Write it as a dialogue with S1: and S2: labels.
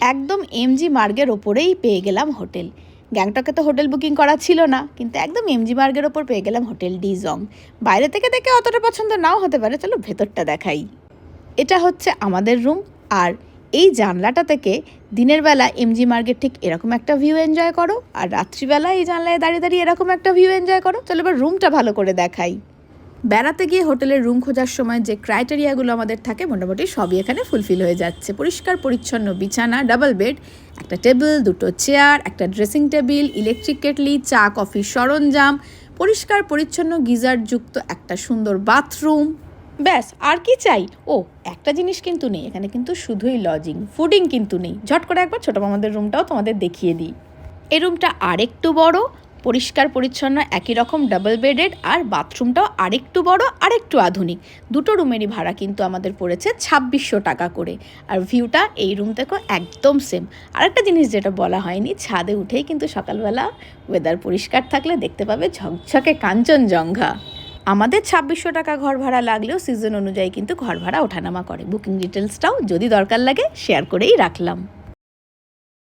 S1: একদম এমজি মার্গের ওপরেই পেয়ে গেলাম হোটেল। গ্যাংটকে তো হোটেল বুকিং করা ছিল না, কিন্তু একদম এমজি মার্গের ওপর পেয়ে গেলাম হোটেল ডিজং বাইরে থেকে দেখে অতটা পছন্দ নাও হতে পারে, চলো ভেতরটা দেখাই। এটা হচ্ছে আমাদের রুম আর এই জানলাটা থেকে দিনের বেলা এমজি মার্গের ঠিক এরকম একটা ভিউ এনজয় করো, আর রাত্রিবেলা এই জানলায় দাঁড়িয়ে দাঁড়িয়ে এরকম একটা ভিউ এনজয় করো। চলো এবার রুমটা ভালো করে দেখাই। বেড়াতে গিয়ে হোটেলের রুম খোঁজার সময় যে ক্রাইটেরিয়াগুলো আমাদের থাকে, মোটামুটি সবই এখানে ফুলফিল হয়ে যাচ্ছে। পরিষ্কার, পরিচ্ছন্ন বিছানা, ডাবল বেড, একটা টেবিল, দুটো চেয়ার, একটা ড্রেসিং টেবিল, ইলেকট্রিক কেটলি, চা, কফি, সরঞ্জাম, পরিষ্কার, পরিচ্ছন্ন গিজার যুক্ত একটা সুন্দর বাথরুম। ব্যাস, আর কি চাই? ও, একটা জিনিস কিন্তু নেই, এখানে কিন্তু শুধুই লজিং ফুডিং কিন্তু নেই। ঝট করে একবার ছোটো মামাদের রুমটাও তোমাদের দেখিয়ে দিই। এই রুমটা আরেকটু বড় পরিষ্কার, পরিচ্ছন্ন, একই রকম ডাবল বেডেড আর বাথরুমটাও আরেকটু বড়, আরেকটু আধুনিক। দুটো রুমেরই ভাড়া কিন্তু আমাদের পড়েছে ছাব্বিশশো টাকা করে। আর ভিউটা এই রুম থেকেও একদম সেম আরেকটা জিনিস যেটা বলা হয়নি, ছাদে উঠেই কিন্তু সকালবেলা ওয়েদার পরিষ্কার থাকলে দেখতে পাবে ঝকঝকে কাঞ্চনজঙ্ঘা। আমাদের ছাব্বিশশো টাকা ঘর ভাড়া লাগলেও সিজন অনুযায়ী কিন্তু ঘর ভাড়া ওঠানামা করে। বুকিং ডিটেলসটাও যদি দরকার লাগে শেয়ার করেই রাখলাম।